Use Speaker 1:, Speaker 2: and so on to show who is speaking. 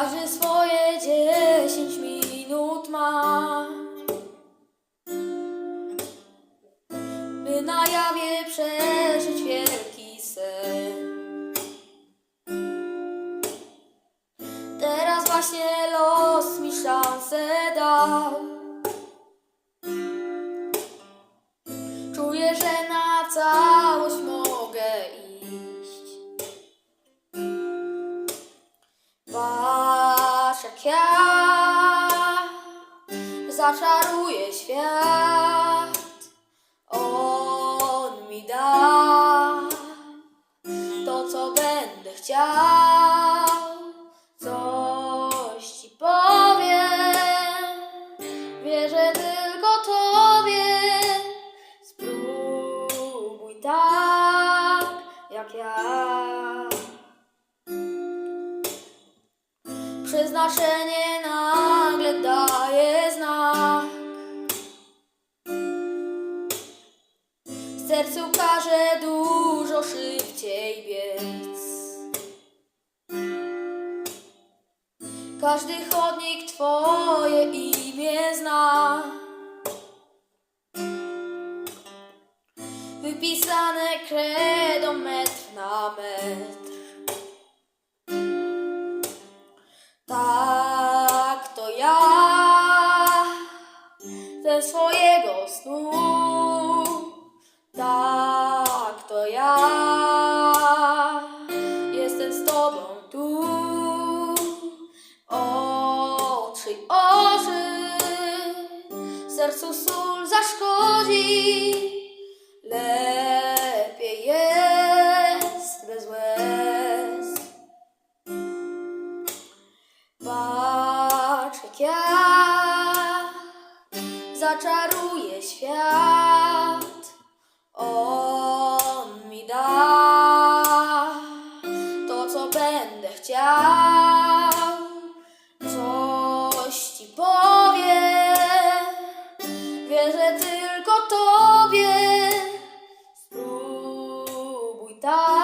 Speaker 1: Każdy swoje dziesięć minut ma. By na jawie przeżyć wielki sen. Teraz właśnie los mi szansę dał. Czuję, że na całość Jak ja zaczaruję świat. On mi da to, co będę chciał. Coś ci powiem, wierzę tylko tobie. Spróbuj tak jak ja. Przeznaczenie nagle daje znak. Sercu każe dużo szybciej biec. Każdy chodnik Twoje imię zna. Wypisane kredą metr na metr. Ze swojego snu. Tak to ja jestem z tobą tu. Oczy, oczy, sercu sól zaszkodzi. Lepiej jest bez łez. Zaczaruję świat. On mi da to, co będę chciał. Coś ci powiem, wierzę tylko tobie. Spróbuj tak.